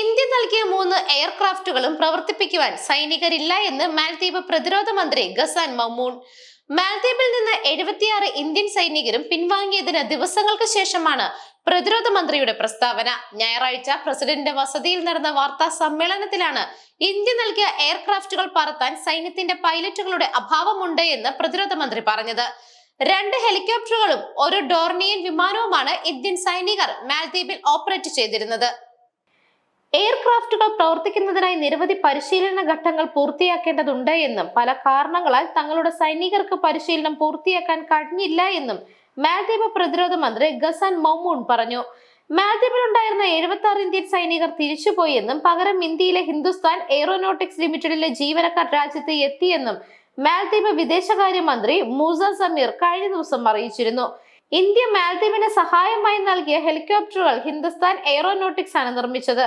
India നൽകിയ മൂന്ന് എയർക്രാഫ്റ്റുകളും പ്രവർത്തിപ്പിക്കുവാൻ സൈനികരില്ല എന്ന് മാൽദ്വീപ് പ്രതിരോധ മന്ത്രി ഗസാൻ മമ്മൂൺ മാൽദ്വീപിൽ നിന്ന് എഴുപത്തിയാറ് ഇന്ത്യൻ സൈനികരും പിൻവാങ്ങിയതിന് ദിവസങ്ങൾക്ക് ശേഷമാണ് പ്രതിരോധ മന്ത്രിയുടെ പ്രസ്താവന. ഞായറാഴ്ച പ്രസിഡന്റിന്റെ വസതിയിൽ നടന്ന വാർത്താ സമ്മേളനത്തിലാണ് ഇന്ത്യ നൽകിയ എയർക്രാഫ്റ്റുകൾ പറത്താൻ സൈന്യത്തിന്റെ പൈലറ്റുകളുടെ അഭാവമുണ്ട് എന്ന് പ്രതിരോധ മന്ത്രി പറഞ്ഞത്. രണ്ട് ഹെലികോപ്റ്ററുകളും ഒരു ഡോർണിയൻ വിമാനവുമാണ് ഇന്ത്യൻ സൈനികർ മാൽദ്വീപിൽ ഓപ്പറേറ്റ് ചെയ്തിരുന്നത്. എയർക്രാഫ്റ്റുകൾ പ്രവർത്തിക്കുന്നതിനായി നിരവധി പരിശീലന ഘട്ടങ്ങൾ പൂർത്തിയാക്കേണ്ടതുണ്ട് എന്നും പല കാരണങ്ങളാൽ തങ്ങളുടെ സൈനികർക്ക് പരിശീലനം പൂർത്തിയാക്കാൻ കഴിഞ്ഞില്ല എന്നും മാൽദ്വീപ് പ്രതിരോധ മന്ത്രി ഗസൻ മൗമൂൺ പറഞ്ഞു. മാൽദ്വീപിലുണ്ടായിരുന്ന എഴുപത്തി ആറ് ഇന്ത്യൻ സൈനികർ തിരിച്ചുപോയെന്നും പകരം ഇന്ത്യയിലെ ഹിന്ദുസ്ഥാൻ എയ്റോനോട്ടിക്സ് ലിമിറ്റഡിലെ ജീവനക്കാർ രാജ്യത്ത് എത്തിയെന്നും മാൽദ്വീപ് വിദേശകാര്യമന്ത്രി മൂസ സമീർ കഴിഞ്ഞ ദിവസം അറിയിച്ചിരുന്നു. ഇന്ത്യ മാൽദ്വീപിന് സഹായമായി നൽകിയ ഹെലികോപ്റ്ററുകൾ ഹിന്ദുസ്ഥാൻ എയ്റോനോട്ടിക്സ് ആണ് നിർമ്മിച്ചത്.